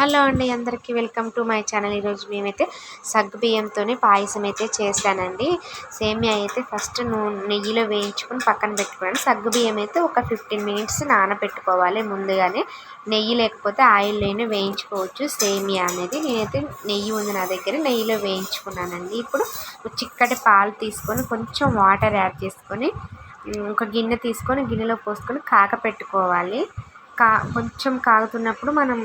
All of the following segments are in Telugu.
హలో అండి అందరికీ వెల్కమ్ టు మై ఛానల్. ఈరోజు మేమైతే సగ్గు బియ్యంతోనే పాయసం అయితే చేశానండి. సేమియా అయితే ఫస్ట్ నూనె నెయ్యిలో వేయించుకొని పక్కన పెట్టుకున్నాను. సగ్గు బియ్యం అయితే ఒక ఫిఫ్టీన్ మినిట్స్ నానబెట్టుకోవాలి ముందుగానే. నెయ్యి లేకపోతే ఆయిల్లోనే వేయించుకోవచ్చు సేమియా అనేది. నేనైతే నెయ్యి ఉంది నా దగ్గర నెయ్యిలో వేయించుకున్నానండి. ఇప్పుడు చిక్కటి పాలు తీసుకొని కొంచెం వాటర్ యాడ్ చేసుకొని ఒక గిన్నె తీసుకొని గిన్నెలో పోసుకొని కాక పెట్టుకోవాలి కా కొంచెం కాగుతున్నప్పుడు మనం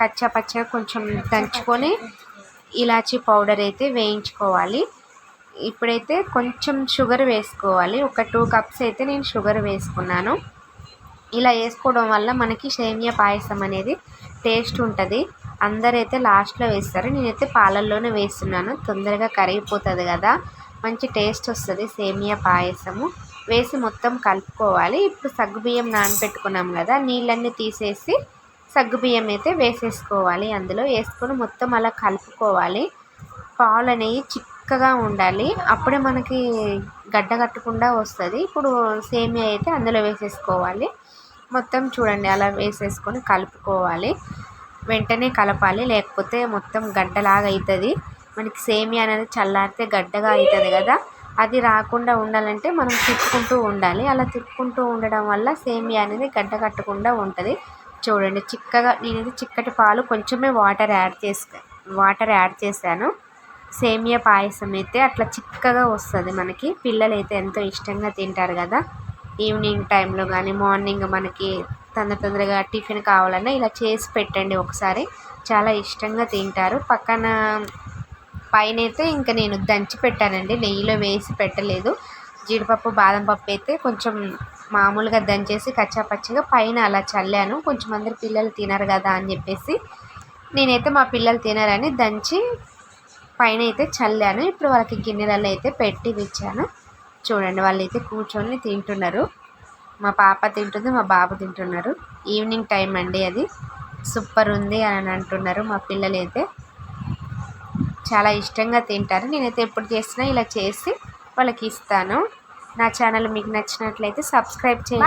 కచ్చా పచ్చగా కొంచెం దంచుకొని ఇలాచీ పౌడర్ అయితే వేయించుకోవాలి. ఇప్పుడైతే కొంచెం షుగర్ వేసుకోవాలి. ఒక టూ కప్స్ అయితే నేను షుగర్ వేసుకున్నాను. ఇలా వేసుకోవడం వల్ల మనకి సేమియా పాయసం అనేది టేస్ట్ ఉంటుంది. అందరైతే లాస్ట్లో వేస్తారు. నేనైతే పాలల్లోనే వేస్తున్నాను. తొందరగా కరిగిపోతుంది కదా. మంచి టేస్ట్ వస్తుంది సేమియా పాయసము. వేసి మొత్తం కలుపుకోవాలి. ఇప్పుడు సగ్గుబియ్యం నానబెట్టుకున్నాం కదా. నీళ్ళన్నీ తీసేసి సగ్గుబియ్యం అయితే వేసేసుకోవాలి. అందులో వేసుకొని మొత్తం అలా కలుపుకోవాలి. పాలు అనేవి చిక్కగా ఉండాలి. అప్పుడే మనకి గడ్డ కట్టకుండా వస్తుంది. ఇప్పుడు సేమియా అయితే అందులో వేసేసుకోవాలి. మొత్తం చూడండి అలా వేసేసుకొని కలుపుకోవాలి. వెంటనే కలపాలి. లేకపోతే మొత్తం గడ్డలాగా అవుతుంది మనకి సేమియా అనేది చల్లారితే గడ్డగా అవుతుంది కదా. అది రాకుండా ఉండాలంటే మనం తిప్పుకుంటూ ఉండాలి. అలా తిప్పుకుంటూ ఉండడం వల్ల సేమియా అనేది గడ్డ కట్టకుండా ఉంటుంది. చూడండి చిక్కగా నేనైతే చిక్కటి పాలు కొంచెమే వాటర్ యాడ్ చేస్తా వాటర్ యాడ్ చేశాను. సేమియా పాయసం అయితే అట్లా చిక్కగా వస్తుంది మనకి. పిల్లలు అయితే ఎంతో ఇష్టంగా తింటారు కదా. ఈవినింగ్ టైంలో కానీ మార్నింగ్ మనకి తొందర తొందరగా టిఫిన్ కావాలన్నా ఇలా చేసి పెట్టండి ఒకసారి. చాలా ఇష్టంగా తింటారు. పక్కన పైన అయితే ఇంకా నేను దంచి పెట్టానండి. నెయ్యిలో వేసి పెట్టలేదు. జీడిపప్పు బాదం పప్పు అయితే కొంచెం మామూలుగా దంచేసి కచ్చాపచ్చిగా పైన అలా చల్లాను. కొంచెం అందరు పిల్లలు తినరు కదా అని చెప్పేసి నేనైతే మా పిల్లలు తినరని దంచి పైన అయితే చల్లాను. ఇప్పుడు వాళ్ళకి గిన్నెలలో అయితే పెట్టి ఇచ్చాను చూడండి వాళ్ళు అయితే కూర్చొని తింటున్నారు. మా పాప తింటుంది మా బాబు తింటున్నారు. ఈవినింగ్ టైం అండి అది. సూపర్ ఉంది అని అంటున్నారు మా పిల్లలు అయితే చాలా ఇష్టంగా తింటారు. నేనైతే ఎప్పుడు చేసినా ఇలా చేసి వాళ్ళకి ఇస్తాను. నా ఛానల్ మీకు నచ్చినట్లయితే సబ్స్క్రైబ్ చేయండి.